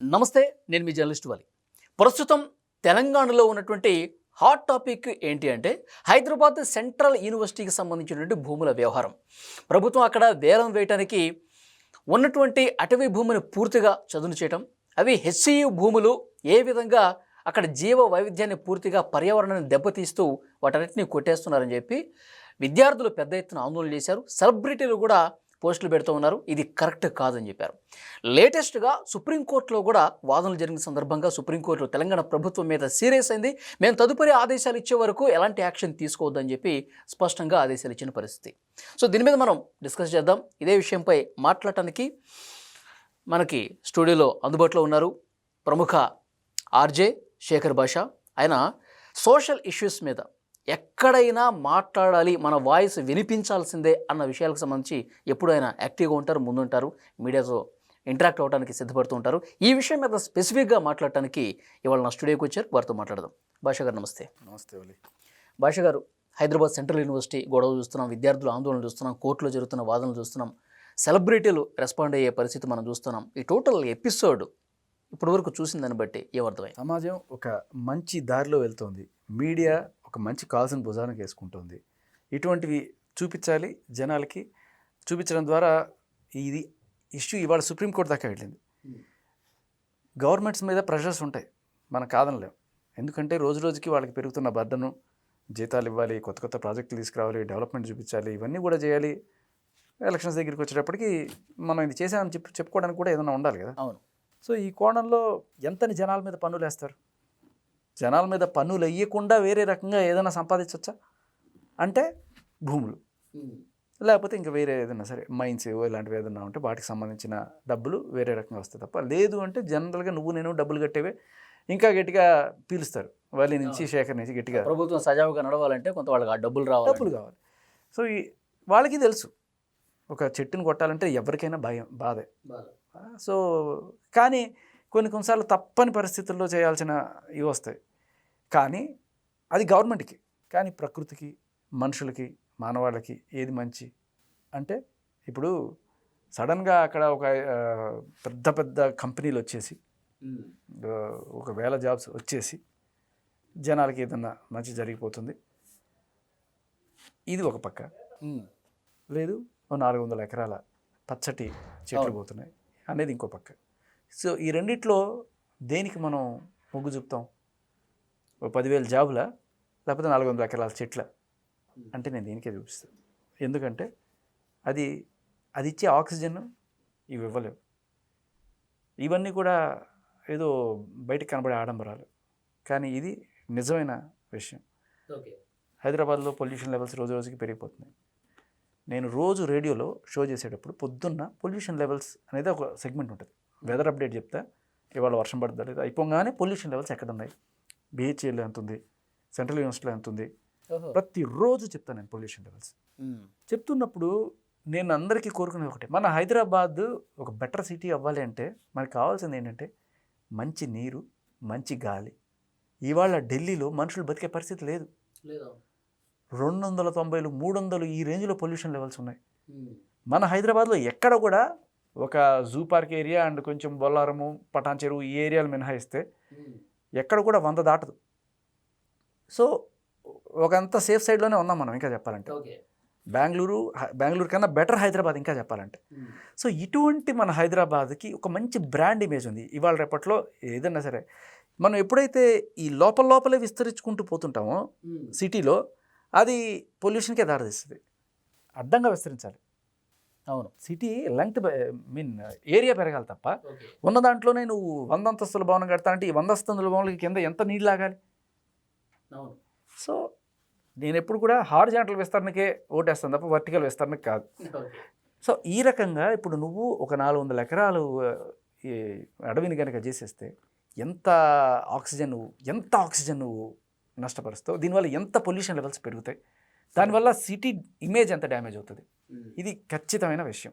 నమస్తే నేను మీ జర్నలిస్ట్ వాలి. ప్రస్తుతం తెలంగాణలో ఉన్నటువంటి హాట్ టాపిక్ ఏంటి అంటే హైదరాబాద్ సెంట్రల్ యూనివర్సిటీకి సంబంధించినటువంటి భూముల వ్యవహారం. ప్రభుత్వం అక్కడ వేలం వేయటానికి ఉన్నటువంటి అటవీ భూమిని పూర్తిగా చదును చేయటం అవి హెచ్సియు భూములు ఏ విధంగా అక్కడ జీవ వైవిధ్యాన్ని పూర్తిగా పర్యావరణాన్ని దెబ్బతీస్తూ వాటన్నిటిని కొట్టేస్తున్నారని చెప్పి విద్యార్థులు పెద్ద ఎత్తున ఆందోళన చేశారు. సెలబ్రిటీలు కూడా పోస్టులు పెడుతూ ఉన్నారు. ఇది కరెక్ట్ కాదని చెప్పారు. లేటెస్ట్గా సుప్రీంకోర్టులో కూడా వాదనలు జరిగిన సందర్భంగా సుప్రీంకోర్టులో తెలంగాణ ప్రభుత్వం మీద సీరియస్ అయింది. మేము తదుపరి ఆదేశాలు ఇచ్చే వరకు ఎలాంటి యాక్షన్ తీసుకోవద్దని చెప్పి స్పష్టంగా ఆదేశాలు ఇచ్చిన పరిస్థితి. సో దీని మీద మనం డిస్కస్ చేద్దాం. ఇదే విషయంపై మాట్లాడటానికి మనకి స్టూడియోలో అందుబాటులో ఉన్నారు ప్రముఖ ఆర్జే శేఖర్ భాష ఆయన సోషల్ ఇష్యూస్ మీద ఎక్కడైనా మాట్లాడాలి మన వాయిస్ వినిపించాల్సిందే అన్న విషయాలకు సంబంధించి ఎప్పుడు ఆయన యాక్టివ్గా ఉంటారు ముందుంటారు మీడియాతో ఇంటరాక్ట్ అవ్వడానికి సిద్ధపడుతూ ఉంటారు. ఈ విషయం మీద స్పెసిఫిక్గా మాట్లాడటానికి ఇవాళ నా స్టూడియోకి వచ్చారు. వారితో మాట్లాడదాం. భాష గారు నమస్తే. నమస్తే భాష గారు హైదరాబాద్ సెంట్రల్ యూనివర్సిటీ గొడవ చూస్తున్నాం విద్యార్థుల ఆందోళన చూస్తున్నాం కోర్టులో జరుగుతున్న వాదనలు చూస్తున్నాం సెలబ్రిటీలు రెస్పాండ్ అయ్యే పరిస్థితి మనం చూస్తున్నాం. ఈ టోటల్ ఎపిసోడ్ ఇప్పటివరకు చూసిన దాన్ని బట్టి ఏమర్థమై సమాజం ఒక మంచి దారిలో వెళ్తోంది. మీడియా ఒక మంచి కాల్సిన భుజానికి వేసుకుంటుంది. ఇటువంటివి చూపించాలి జనాలకి. చూపించడం ద్వారా ఇది ఇష్యూ ఇవాళ సుప్రీంకోర్టు దాకా వెళ్ళింది. గవర్నమెంట్స్ మీద ప్రెషర్స్ ఉంటాయి. మనం కాదనలేం. ఎందుకంటే రోజు రోజుకి వాళ్ళకి పెరుగుతున్న బర్డను జీతాలు ఇవ్వాలి కొత్త కొత్త ప్రాజెక్టులు తీసుకురావాలి డెవలప్మెంట్ చూపించాలి ఇవన్నీ కూడా చేయాలి. ఎలక్షన్స్ దగ్గరికి వచ్చేటప్పటికి మనం ఇది చేసామని చెప్పి చెప్పుకోవడానికి కూడా ఏదైనా ఉండాలి కదా. అవును. సో ఈ కోణంలో ఎంతని జనాల మీద పన్నులు వేస్తారు జనాల మీద పన్నులు వేయకుండా వేరే రకంగా ఏదైనా సంపాదించవచ్చా అంటే భూములు. లేకపోతే ఇంకా వేరే ఏదైనా సరే మైన్స్ ఇలాంటివి ఏదైనా ఉంటే వాటికి సంబంధించిన డబ్బులు వేరే రకంగా వస్తాయి తప్ప లేదు అంటే జనరల్గా నువ్వు నేను డబ్బులు కట్టేవే ఇంకా గట్టిగా పీలుస్తారు. వాళ్ళ నుంచి శేఖర్ నుంచి గట్టిగా ప్రభుత్వం సజావుగా నడవాలంటే కొంత వాళ్ళకి ఆ డబ్బులు రావాలి. డబ్బులు కావాలి. సో ఈ వాళ్ళకి తెలుసు. ఒక చెట్టుని కొట్టాలంటే ఎవరికైనా భయం బాధే. సో కానీ కొన్ని కొన్నిసార్లు తప్పని పరిస్థితుల్లో చేయాల్సిన ఇవి వస్తాయి. కానీ అది గవర్నమెంట్కి. కానీ ప్రకృతికి మనుషులకి మానవాళికి ఏది మంచి? అంటే ఇప్పుడు సడన్గా అక్కడ ఒక పెద్ద పెద్ద కంపెనీలు వచ్చేసి ఒక వేల జాబ్స్ వచ్చేసి జనాలకి ఏదన్నా మంచి జరిగిపోతుంది. ఇది ఒక పక్క. లేదు నాలుగు వందల ఎకరాల పచ్చటి చెట్లు. పోతున్నాయి అనేది ఇంకో పక్క. సో ఈ రెండిట్లో దేనికి మనం మొగ్గు చూపుతాం? పదివేల జాబులా? లేకపోతే నాలుగు వందల ఎకరాల చెట్ల? అంటే నేను దీనికే చూపిస్తాను ఎందుకంటే అది అది ఇచ్చే ఆక్సిజన్ ఇవి ఇవ్వలేవు. ఇవన్నీ కూడా ఏదో బయటకు కనబడే ఆడంబరాలు. కానీ ఇది నిజమైన విషయం. హైదరాబాద్లో పొల్యూషన్ లెవెల్స్ రోజు రోజుకి పెరిగిపోతున్నాయి. నేను రోజు రేడియోలో షో చేసేటప్పుడు పొద్దున్న పొల్యూషన్ లెవెల్స్ అనేది ఒక సెగ్మెంట్ ఉంటుంది. వెదర్ అప్డేట్ చెప్తా ఇవాళ వర్షం పడుతుందా లేదా? అయిపోగానే పొల్యూషన్ లెవెల్స్ ఎక్కడ ఉన్నాయి బిహెచ్ఏలో ఎంత ఉంది? సెంట్రల్ యూనివర్సిటీలో ఎంత ఉంది? ప్రతిరోజు చెప్తాను నేను పొల్యూషన్ లెవెల్స్ చెప్తున్నప్పుడు నేను అందరికీ కోరుకునేది ఒకటే. మన హైదరాబాద్ ఒక బెటర్ సిటీ అవ్వాలి అంటే మనకు కావాల్సింది ఏంటంటే మంచి నీరు మంచి గాలి. ఇవాళ ఢిల్లీలో మనుషులు బతికే పరిస్థితి లేదు. రెండు వందల తొంభైలు మూడు వందలు ఈ రేంజ్లో పొల్యూషన్ లెవెల్స్ ఉన్నాయి. మన హైదరాబాద్లో ఎక్కడ కూడా ఒక జూ పార్క్ ఏరియా అండ్ కొంచెం బొల్లారము పటాన్ చెరువు ఈ ఏరియాలు మినహాయిస్తే ఎక్కడ కూడా వంద దాటదు. సో ఒక అంత సేఫ్ సైడ్లోనే ఉన్నాం మనం ఇంకా చెప్పాలంటే. బెంగళూరు బెంగళూరు కన్నా బెటర్ హైదరాబాద్ ఇంకా చెప్పాలంటే. సో ఇటువంటి మన హైదరాబాద్కి ఒక మంచి బ్రాండ్ ఇమేజ్ ఉంది. ఇవాళ రేపట్లో ఏదన్నా సరే మనం ఎప్పుడైతే ఈ లోపల లోపలే విస్తరించుకుంటూ పోతుంటామో సిటీలో అది పొల్యూషన్కే దారితీస్తుంది. అడ్డంగా విస్తరించాలి. అవును. సిటీ లెంగ్త్ మీన్ ఏరియా పెరగాలి తప్ప ఉన్న దాంట్లోనే నువ్వు వంద అంతస్తుల భవనం కడతానంటే ఈ వంద అంతస్తుల భవనాలకి కింద ఎంత నీళ్ళు లాగాలి? అవును. సో నేను ఎప్పుడు కూడా హార్జాంటల్ విస్తరణకే ఓటేస్తాను తప్ప వర్టికల్ విస్తరణకి కాదు. సో ఈ రకంగా ఇప్పుడు నువ్వు ఒక నాలుగు వందల ఎకరాలు అడవిని కనుక చేసేస్తే ఎంత ఆక్సిజన్ ఎంత ఆక్సిజన్ నువ్వు నష్టపరుస్తావు? దీనివల్ల ఎంత పొల్యూషన్ లెవెల్స్ పెరుగుతాయి? దానివల్ల సిటీ ఇమేజ్ ఎంత డ్యామేజ్ అవుతుంది? ఇది ఖచ్చితమైన విషయం.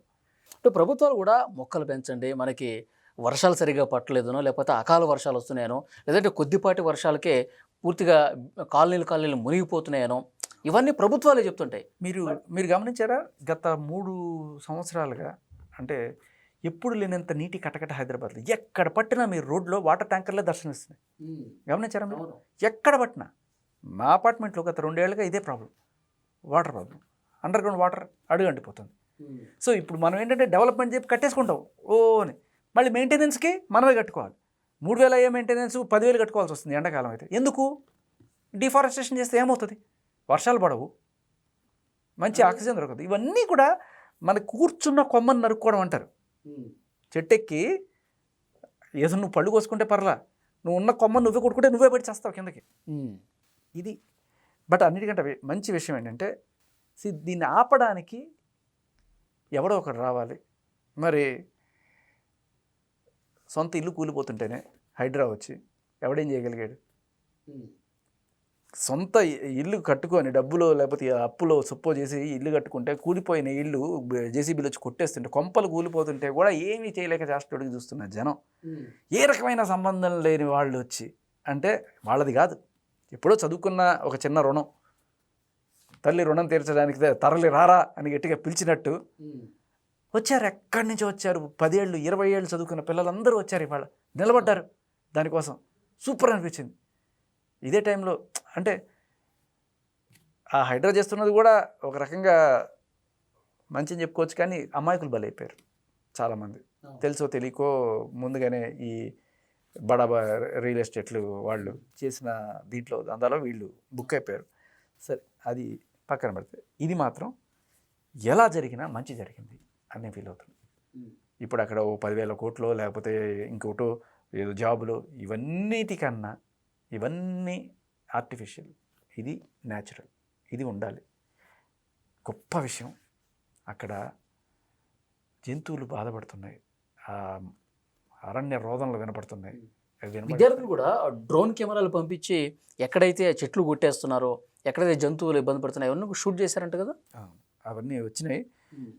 అంటే ప్రభుత్వాలు కూడా మొక్కలు పెంచండి మనకి వర్షాలు సరిగా పట్టలేదనో లేకపోతే అకాల వర్షాలు వస్తున్నాయనో లేదంటే కొద్దిపాటి వర్షాలకే పూర్తిగా కాలనీలు కాలనీలు మునిగిపోతున్నాయనో ఇవన్నీ ప్రభుత్వాలే చెప్తుంటాయి. మీరు మీరు గమనించారా? గత మూడు సంవత్సరాలుగా అంటే ఎప్పుడు లేనంత నీటి కటకట హైదరాబాద్లో. ఎక్కడ పట్టినా మీరు రోడ్లో వాటర్ ట్యాంకర్లే దర్శనమిస్తున్నాయి. గమనించారా మీరు? ఎక్కడ పట్టినా. మా అపార్ట్మెంట్లో గత రెండేళ్ళుగా ఇదే problem. Water problem. Under ground water అడుగంటిపోతుంది సో ఇప్పుడు మనం ఏంటంటే డెవలప్మెంట్ చెప్పి కట్టేసుకుంటాం. ఓ అని. మళ్ళీ మెయింటెనెన్స్కి మనమే కట్టుకోవాలి. మూడు వేల అయ్యే మెయింటెనెన్స్ పదివేలు కట్టుకోవాల్సి వస్తుంది ఎండాకాలం అయితే. ఎందుకు? డిఫారెస్టేషన్ చేస్తే ఏమవుతుంది? వర్షాలు పడవు. మంచి ఆక్సిజన్ దొరకదు. ఇవన్నీ కూడా మన కూర్చున్న కొమ్మని నరుక్కోవడం అంటారు. చెట్టెక్కి ఏదో నువ్వు పళ్ళు కోసుకుంటే పర్లా. నువ్వు ఉన్న కొమ్మ నువ్వే కొట్టుకుంటే నువ్వే పడి చేస్తావు కిందకి. ఇది. బట్ అన్నిటికంటే మంచి విషయం ఏంటంటే see, దీన్ని ఆపడానికి ఎవడో ఒకడు రావాలి. మరి సొంత ఇల్లు కూలిపోతుంటేనే హైడ్రా వచ్చి ఎవడేం చేయగలిగాడు? సొంత ఇల్లు కట్టుకొని డబ్బులో లేకపోతే అప్పులో సొప్పో చేసి ఇల్లు కట్టుకుంటే కూలిపోయిన ఇల్లు జేసీబీలు వచ్చి కొట్టేస్తుంటే కొంపలు కూలిపోతుంటే కూడా ఏమీ చేయలేక చేష్టడికి చూస్తున్న జనం. ఏ రకమైన సంబంధం లేని వాళ్ళు వచ్చి అంటే వాళ్ళది కాదు. ఎప్పుడో చదువుకున్న ఒక చిన్న రుణం. తల్లి రుణం తీర్చడానికి తరలి రారా అని గట్టిగా పిలిచినట్టు వచ్చారు. ఎక్కడి నుంచి వచ్చారు? పదేళ్ళు ఇరవై ఏళ్ళు చదువుకున్న పిల్లలందరూ వచ్చారు ఇవాళ. నిలబడ్డారు దానికోసం. సూపర్ అనిపించింది. ఇదే టైంలో అంటే ఆ హైడ్రా చేస్తున్నది కూడా ఒక రకంగా మంచిని చెప్పుకోవచ్చు కానీ అమాయకులు బలైపోయారు చాలామంది. తెలుసో తెలియకో ముందుగానే ఈ బడా బా రియల్ ఎస్టేట్లు వాళ్ళు చేసిన దీంట్లో అందులో వీళ్ళు బుక్ అయిపోయారు. సరే అది పక్కన పెడితే ఇది మాత్రం ఎలా జరిగినా మంచి జరిగింది అని నేను ఫీల్ అవుతుంది ఇప్పుడు అక్కడ ఓ పదివేల కోట్లు లేకపోతే ఇంకోటో ఏదో జాబులు ఇవన్నిటికన్నా ఇవన్నీ ఆర్టిఫిషియల్ ఇది న్యాచురల్ ఇది ఉండాలి. గొప్ప విషయం. అక్కడ జంతువులు బాధపడుతున్నాయి. అరణ్య రోదనలు వినపడుతున్నాయి. విద్యార్థులు కూడా డ్రోన్ కెమెరాలు పంపించి ఎక్కడైతే చెట్లు కొట్టేస్తున్నారో ఎక్కడైతే జంతువులు ఇబ్బంది పడుతున్నాయో అవన్నీ షూట్ చేశారంట కదా? అవన్నీ వచ్చినాయి.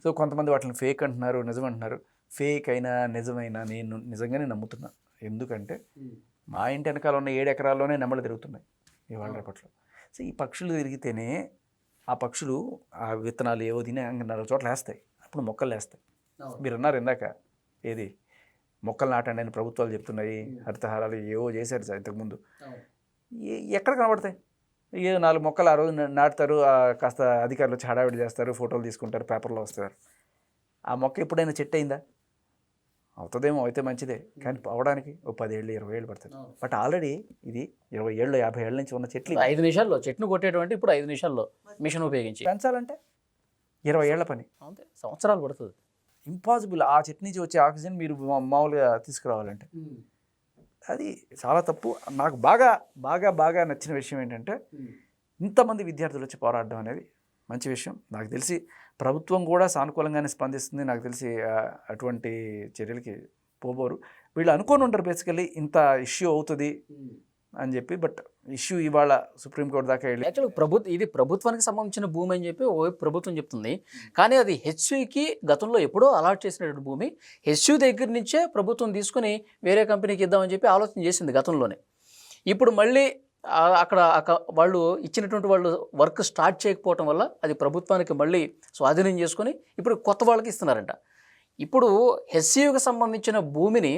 సో కొంతమంది వాటిని ఫేక్ అంటున్నారు నిజం అంటున్నారు ఫేక్ అయినా నిజమైనా నేను నిజంగానే నమ్ముతున్నా. ఎందుకంటే మా ఇంటి వెనకాల ఉన్న ఏడు ఎకరాల్లోనే నెమలు తిరుగుతున్నాయి ఇవాళ రేపట్లో. సో ఈ పక్షులు తిరిగితేనే ఆ పక్షులు ఆ విత్తనాలు ఏవో తిని నాలుగు చోట్ల వేస్తాయి అప్పుడు మొక్కలు వేస్తాయి మీరు అన్నారు ఇందాక ఏది? మొక్కలు నాటండి అని ప్రభుత్వాలు చెప్తున్నాయి హరితహారాలు ఏవో చేశారు సార్ ఇంతకుముందు. ఏ- ఎక్కడ కనబడతాయి? ఏ నాలుగు మొక్కలు ఆ రోజు నాటుతారు. ఆ కాస్త అధికారులు వచ్చి హడావిడి చేస్తారు. ఫోటోలు తీసుకుంటారు. పేపర్లో వస్తారు. ఆ మొక్క ఎప్పుడైనా చెట్టు అయిందా అవుతుందేమో. అయితే మంచిదే. కానీ అవడానికి ఓ పదేళ్ళు ఇరవై ఏళ్ళు పడుతుంది బట్ ఆల్రెడీ ఇది ఇరవై ఏళ్ళు యాభై ఏళ్ళ నుంచి ఉన్న చెట్లు. ఐదు నిమిషాల్లో చెట్టును కొట్టేటువంటి ఇప్పుడు ఐదు నిమిషాల్లో మిషన్ ఉపయోగించి. పెంచాలంటే ఇరవై ఏళ్ళ పని. అంతే. సంవత్సరాలు పడుతుంది. ఇంపాసిబుల్. ఆ చెట్టు నుంచి వచ్చే ఆక్సిజన్ మీరు మా- మామూలుగా తీసుకురావాలంటే. అది చాలా తప్పు. నాకు బాగా బాగా బాగా నచ్చిన విషయం ఏంటంటే ఇంతమంది విద్యార్థులు వచ్చి పోరాడడం అనేది మంచి విషయం. నాకు తెలిసి ప్రభుత్వం కూడా సానుకూలంగానే స్పందిస్తుంది. నాకు తెలిసి అటువంటి చర్యలకి పోబోరు. వీళ్ళు అనుకోని ఉంటారు బేసికల్లీ. ఇంత ఇష్యూ అవుతుంది అని చెప్పి బట్ ఇష్యూ ఇవాళ సుప్రీంకోర్టు దాకా వెళ్ళి యాక్చువల్ ప్రభుత్వం ఇది ప్రభుత్వానికి సంబంధించిన భూమి అని చెప్పి ఓ ప్రభుత్వం చెప్తుంది. కానీ అది హెచ్యుకి గతంలో ఎప్పుడో అలాట్ చేసినటువంటి భూమి. హెచ్యు దగ్గర నుంచే ప్రభుత్వం తీసుకుని వేరే కంపెనీకి ఇద్దామని చెప్పి ఆలోచన చేసింది గతంలోనే. ఇప్పుడు మళ్ళీ అక్కడ వాళ్ళు ఇచ్చినటువంటి వాళ్ళు వర్క్ స్టార్ట్ చేయకపోవటం వల్ల అది ప్రభుత్వానికి మళ్ళీ స్వాధీనం చేసుకొని ఇప్పుడు కొత్త వాళ్ళకి ఇస్తున్నారంట. ఇప్పుడు హెచ్సియుకి సంబంధించిన భూమిని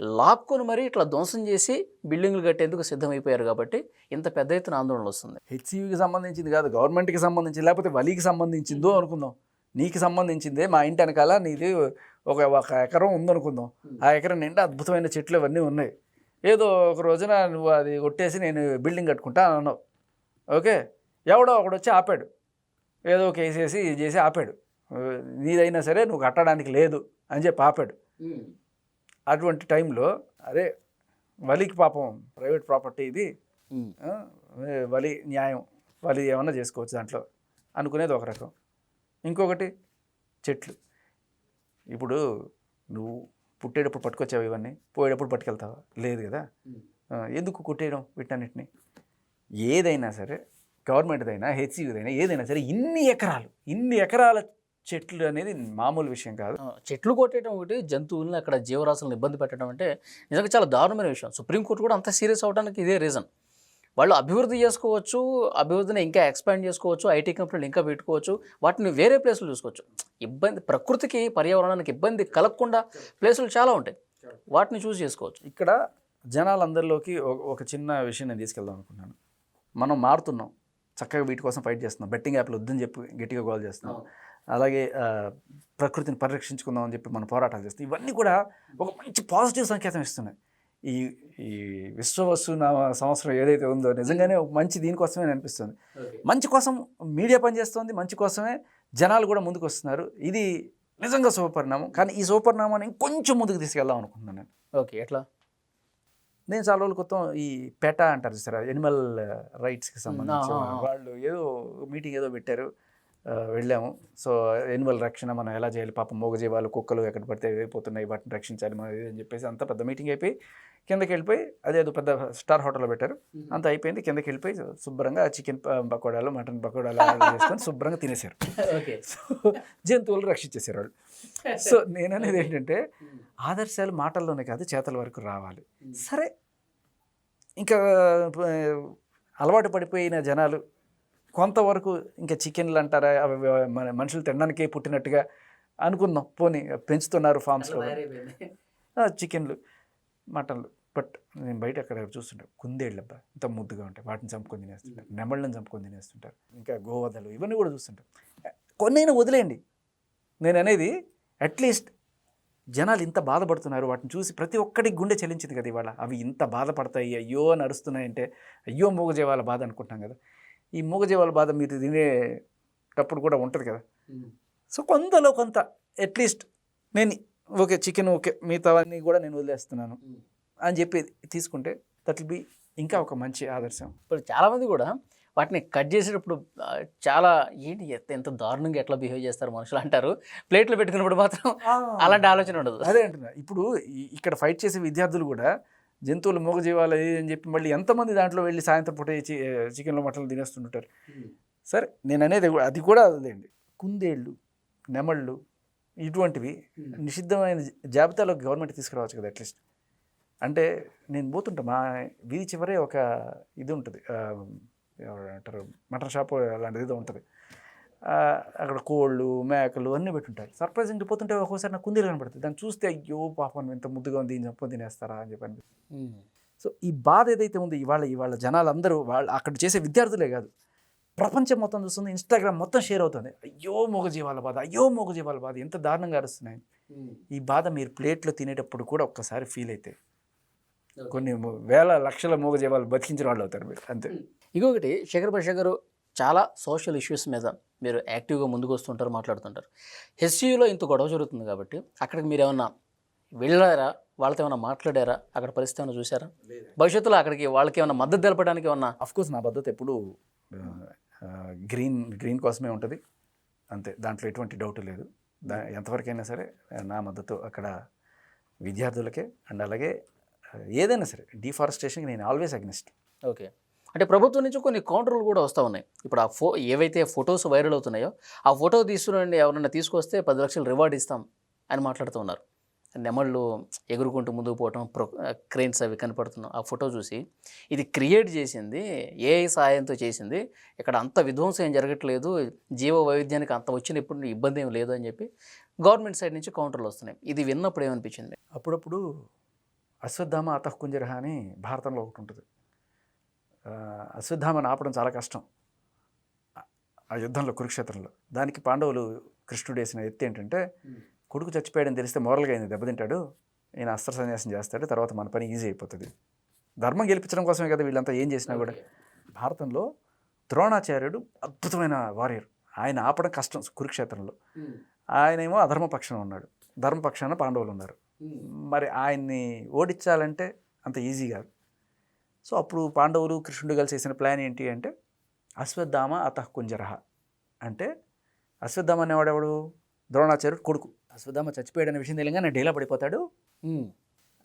లాక్కొని మరీ ఇట్లా ధ్వంసం చేసి బిల్డింగ్లు కట్టేందుకు సిద్ధమైపోయారు కాబట్టి ఇంత పెద్ద ఎత్తున ఆందోళన వస్తుంది. హెచ్సివికి సంబంధించింది కాదు గవర్నమెంట్కి సంబంధించింది లేకపోతే వలీకి సంబంధించిందో అనుకుందాం. నీకు సంబంధించిందే మా ఇంటి వెనకాల నీది ఒక ఒక ఎకరం ఉందనుకుందాం. ఆ ఎకరం నిండా అద్భుతమైన చెట్లు అవన్నీ ఉన్నాయి. ఏదో ఒక రోజున నువ్వు అది కొట్టేసి నేను బిల్డింగ్ కట్టుకుంటా అని అన్నావు. ఓకే? ఎవడో ఒకడు వచ్చి ఆపాడు. ఏదో ఇది చేసి ఆపాడు. నీదైనా సరే నువ్వు కట్టడానికి లేదు అని చెప్పి ఆపాడు. అటువంటి టైంలో అదే వలికి పాపం ప్రైవేట్ ప్రాపర్టీ ఇది. వలి న్యాయం వలి ఏమన్నా చేసుకోవచ్చు దాంట్లో అనుకునేది ఒక రకం. ఇంకొకటి చెట్లు. ఇప్పుడు నువ్వు పుట్టేటప్పుడు పట్టుకొచ్చావు ఇవన్నీ? పోయేటప్పుడు పట్టుకెళ్తావా? లేదు కదా. ఎందుకు కొట్టేయడం వీటన్నిటిని? ఏదైనా సరే గవర్నమెంట్దైనా హెచ్సియుదైనా ఏదైనా సరే ఇన్ని ఎకరాలు ఇన్ని ఎకరాల చెట్లు అనేది మామూలు విషయం కాదు. చెట్లు కొట్టేయడం ఒకటి జంతువుల్ని అక్కడ జీవరాశులను ఇబ్బంది పెట్టడం అంటే నిజంగా చాలా దారుణమైన విషయం. సుప్రీంకోర్టు కూడా అంత సీరియస్ అవడానికి ఇదే రీజన్. వాళ్ళు అభివృద్ధి చేసుకోవచ్చు అభివృద్ధిని ఇంకా ఎక్స్పాండ్ చేసుకోవచ్చు ఐటీ కంపెనీలు ఇంకా పెట్టుకోవచ్చు వాటిని వేరే ప్లేసులు చూసుకోవచ్చు. ఇబ్బంది ప్రకృతికి పర్యావరణానికి ఇబ్బంది కలగకుండా ప్లేసులు చాలా ఉంటాయి. వాటిని చూస్ చేసుకోవచ్చు. ఇక్కడ జనాలందరిలోకి ఒక చిన్న విషయం నేను తీసుకెళ్దాం అనుకున్నాను. మనం మారుతున్నాం. చక్కగా వీటి కోసం ఫైట్ చేస్తున్నాం. బెట్టింగ్ యాప్లు వద్దని చెప్పి గట్టిగా గోల్ చేస్తున్నాం. అలాగే ప్రకృతిని పరిరక్షించుకుందాం అని చెప్పి మనం పోరాటాలు చేస్తాం ఇవన్నీ కూడా ఒక మంచి పాజిటివ్ సంకేతం ఇస్తున్నాయి. ఈ ఈ విశ్వవస్తు సంవత్సరం ఏదైతే ఉందో నిజంగానే ఒక మంచి దీనికోసమే అనిపిస్తుంది. మంచి కోసం మీడియా పనిచేస్తుంది మంచి కోసమే జనాలు కూడా ముందుకు వస్తున్నారు. ఇది నిజంగా శుభపరిణామం. కానీ ఈ శుభపరిణామాన్ని ఇంకొంచెం ముందుకు తీసుకెళ్దాం అనుకుంటున్నాను నేను. ఓకే ఎట్లా? నేను చాలా రోజుల క్రితం ఈ పెటా అంటారు చూసారా? ఎనిమల్ రైట్స్కి సంబంధించి. వాళ్ళు ఏదో మీటింగ్ ఏదో పెట్టారు. వెళ్ళాము. సో ఎనిమల్ రక్షణ మనం ఎలా చేయాలి? పాపం మూగజీవాలు కుక్కలు ఎక్కడ పడితే అయిపోతున్నాయి వాటిని రక్షించాలి మనం ఇది అని చెప్పేసి అంత పెద్ద మీటింగ్ అయిపోయి కిందకి వెళ్ళిపోయి అదేదో పెద్ద స్టార్ హోటల్లో పెట్టారు. అంత అయిపోయింది. కిందకి వెళ్ళిపోయి శుభ్రంగా చికెన్ పకోడాలు మటన్ పకోడాలు ఆర్డర్ చేసుకొని శుభ్రంగా తినేశారు. ఓకే. సో జంతువులు రక్షించేశారు వాళ్ళు. సో నేను అనేది ఏంటంటే ఆదర్శాలు మాటల్లోనే కాదు చేతల వరకు రావాలి. సరే ఇంకా అలవాటు పడిపోయిన జనాలు కొంతవరకు ఇంకా చికెన్లు అంటారా? అవి మన మనుషులు తినడానికే పుట్టినట్టుగా అనుకుందాం. పోనీ పెంచుతున్నారు ఫామ్స్లో చికెన్లు మటన్లు. బట్ నేను బయట అక్కడ చూస్తుంటా కుందేళ్ళు అబ్బా ఇంత ముద్దుగా ఉంటాయి. వాటిని చంపుకొని తినేస్తుంటారు. నెమళ్ళని చంపుకొని తినేస్తుంటారు. ఇంకా గోవదలు ఇవన్నీ కూడా చూస్తుంటారు కొన్నైనా వదిలేయండి. నేను అనేది అట్లీస్ట్ జనాలు ఇంత బాధపడుతున్నారు. వాటిని చూసి ప్రతి ఒక్కడికి గుండె చెల్లించింది కదా ఇవాళ. అవి ఇంత బాధపడతాయి. అయ్యో అని అరుస్తున్నాయంటే అయ్యో మూగజీవాల బాధ అనుకుంటాం కదా. ఈ మూగజీవాల బాధ మీరు తినేటప్పుడు కూడా ఉంటుంది కదా. సో కొంతలో కొంత అట్లీస్ట్ నేను ఓకే చికెన్ ఓకే మిగతావన్నీ కూడా నేను వదిలేస్తున్నాను అని చెప్పి తీసుకుంటే దట్ విల్ బి ఇంకా ఒక మంచి ఆదర్శం. ఇప్పుడు చాలామంది కూడా వాటిని కట్ చేసేటప్పుడు చాలా ఏంటి ఎంత- దారుణంగా ఎట్లా బిహేవ్ చేస్తారు మనుషులు అంటారు. ప్లేట్లో పెట్టుకున్నప్పుడు మాత్రం అలాంటి ఆలోచన ఉండదు. అదే అంటున్నా. ఇప్పుడు ఇక్కడ ఫైట్ చేసే విద్యార్థులు కూడా జంతువులు మూగజీవాలు అది అని చెప్పి మళ్ళీ ఎంతమంది దాంట్లో వెళ్ళి సాయంత్రం పూట చికెన్లో మటన్లు తినేస్తుంటారు సరే నేను అనేది కూడా- అది కూడా అదేండి కుందేళ్ళు నెమళ్ళు ఇటువంటివి నిషిద్ధమైన జాబితాలో గవర్నమెంట్ తీసుకురావచ్చు కదా అట్లీస్ట్. అంటే నేను పోతుంటా మా వీధి చివరే ఒక ఇది ఉంటుంది అంటారు? మటన్ షాప్ అలాంటిది ఏదో ఉంటుంది. అక్కడ కోళ్ళు మేకలు అన్నీ పెట్టుంటారు సర్ప్రైజింగ్ పోతుంటే ఒక్కోసారి నాకు కుందేలు కనపడుతుంది దాన్ని చూస్తే అయ్యో పాపం ఎంత ముద్దుగా ఉంది చంపుకొని తినేస్తారా అని చెప్పి అనిపిస్తుంది. సో ఈ బాధ ఏదైతే ఉందో ఇవాళ ఇవాళ జనాలందరూ వాళ్ళు అక్కడ చేసే విద్యార్థులే కాదు. ప్రపంచం మొత్తం చూస్తుంది ఇన్స్టాగ్రామ్ మొత్తం షేర్ అవుతుంది. అయ్యో మూగజీవాల బాధ అయ్యో మూగజీవాల బాధ ఎంత దారుణంగా అరుస్తున్నాయి. ఈ బాధ మీరు ప్లేట్లో తినేటప్పుడు కూడా ఒక్కసారి ఫీల్ అయితే కొన్ని వేల లక్షల మూగజీవాలు బతికించిన వాళ్ళు అవుతారు మీరు అంతే. ఇంకొకటి శేఖర్ భాష గారు చాలా సోషల్ ఇష్యూస్ మీద మీరు యాక్టివ్గా ముందుకు వస్తుంటారు మాట్లాడుతుంటారు. హెచ్సియులో ఇంత గొడవ జరుగుతుంది కాబట్టి అక్కడికి మీరు ఏమన్నా వెళ్ళారా? వాళ్ళతో ఏమైనా మాట్లాడారా? అక్కడ పరిస్థితి ఏమైనా చూసారా భవిష్యత్తులో అక్కడికి వాళ్ళకి ఏమైనా మద్దతు తెలపడానికి ఏమన్నా కోర్స్ నా పద్ధతి ఎప్పుడు గ్రీన్ గ్రీన్ కోసమే ఉంటుంది. అంతే దాంట్లో ఎటువంటి డౌట్ లేదు. దా ఎంతవరకైనా సరే నా మద్దతు అక్కడ విద్యార్థులకే అండ్ అలాగే ఏదైనా సరే డిఫారెస్టేషన్కి నేను ఆల్వేస్ అగ్నిస్ట్ ఓకే. అంటే ప్రభుత్వం నుంచి కొన్ని కౌంటర్లు కూడా వస్తూ ఉన్నాయి. ఇప్పుడు ఆ ఫో ఏవైతే ఫొటోస్ వైరల్ అవుతున్నాయో ఆ ఫోటో తీసుకురండి ఎవరైనా తీసుకొస్తే పది లక్షలు రివార్డ్ ఇస్తాం అని మాట్లాడుతూ ఉన్నారు. నెమళ్ళు ఎగురుకుంటూ ముందుకు పోవటం ప్రొ క్రెయిన్స్ అవి కనపడుతున్నాం ఆ ఫోటో చూసి ఇది క్రియేట్ చేసింది ఏఐ సాయంతో చేసింది ఇక్కడ అంత విధ్వంసం ఏం జరగట్లేదు జీవ వైవిధ్యానికి అంత వచ్చిన ఇప్పుడు ఇబ్బంది ఏం లేదు అని చెప్పి గవర్నమెంట్ సైడ్ నుంచి కౌంటర్లు వస్తున్నాయి. ఇది విన్నప్పుడు ఏమనిపించింది? అప్పుడప్పుడు అశ్వత్థామ అతః కుంజరహ అని భారతంలో ఒకటి ఉంటుంది. అశ్వత్థామని ఆపడం చాలా కష్టం. ఆ- యుద్ధంలో కురుక్షేత్రంలో. దానికి పాండవులు కృష్ణుడు వేసిన ఎత్తి ఏంటంటే కొడుకు చచ్చిపోయాడని తెలిస్తే మోరల్గా ఆయన దెబ్బతింటాడు. ఈయన అస్త్ర సన్యాసం చేస్తాడు. తర్వాత మన పని ఈజీ అయిపోతుంది. ధర్మం గెలిపించడం కోసమే కదా వీళ్ళంతా ఏం చేసినా కూడా. భారతంలో ద్రోణాచార్యుడు అద్భుతమైన వారియర్. ఆయన ఆపడం కష్టం కురుక్షేత్రంలో. ఆయనేమో అధర్మ పక్షాన ఉన్నాడు. ధర్మపక్షాన పాండవులు ఉన్నారు. మరి ఆయన్ని ఓడించాలంటే అంత ఈజీ కాదు. సో అప్పుడు పాండవులు కృష్ణుడు కలిసి చేసిన ప్లాన్ ఏంటి అంటే అశ్వత్థామ అతః కుంజరహ అంటే అశ్వత్థామ అనేవాడెవడు ద్రోణాచార్యుడు కొడుకు. అశ్వత్థామ చచ్చిపోయాడనే విషయం తెలియగానే డేలా పడిపోతాడు.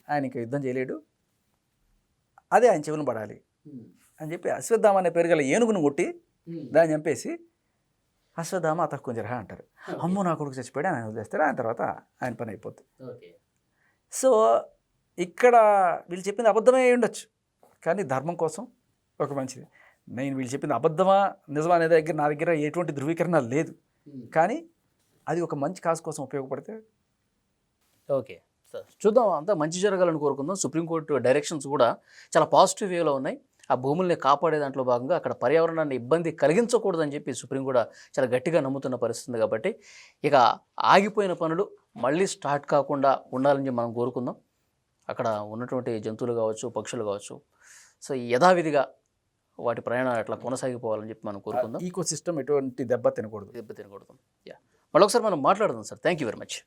ఆయన ఇంకా యుద్ధం చేయలేడు. అదే ఆయన చెవులు పడాలి. అని చెప్పి అశ్వత్థామ అనే పేరు గల ఏనుగును కొట్టి దాన్ని చంపేసి అశ్వత్థామ అతః కుంజరహ అంటారు అమ్మో నా కొడుకు చచ్చిపోయాడు ఆయన వదిలేస్తాడు ఆయన తర్వాత ఆయన పని అయిపోతుంది సో ఇక్కడ వీళ్ళు చెప్పింది అబద్ధమే ఉండొచ్చు. కానీ ధర్మం కోసం ఒక మంచిది. నేను వీళ్ళు చెప్పింది అబద్ధమా నిజమా అనే దగ్గర నా దగ్గర ఎటువంటి ధృవీకరణ లేదు. కానీ అది ఒక మంచి కాజ్ కోసం ఉపయోగపడితే ఓకే. సార్ చూద్దాం. అంతా మంచి జరగాలని కోరుకుందాం. సుప్రీంకోర్టు డైరెక్షన్స్ కూడా చాలా పాజిటివ్ వేలో ఉన్నాయి. ఆ భూముల్ని కాపాడే దాంట్లో భాగంగా అక్కడ పర్యావరణాన్ని ఇబ్బంది కలిగించకూడదని చెప్పి సుప్రీం కూడా చాలా గట్టిగా నమ్ముతున్న పరిస్థితి ఉంది కాబట్టి ఇక ఆగిపోయిన పనులు మళ్ళీ స్టార్ట్ కాకుండా ఉండాలని మనం కోరుకుందాం. అక్కడ ఉన్నటువంటి జంతువులు కావచ్చు పక్షులు కావచ్చు సో యథావిధిగా వాటి ప్రయాణాలు అట్లా కొనసాగిపోవాలని చెప్పి మనం కోరుకుందాం. ఈకో సిస్టమ్ ఎటువంటి దెబ్బ తినకూడదు. దెబ్బ తినకూడదు. యా. మళ్ళొకసారి మనం మాట్లాడదాం sir. Thank you very much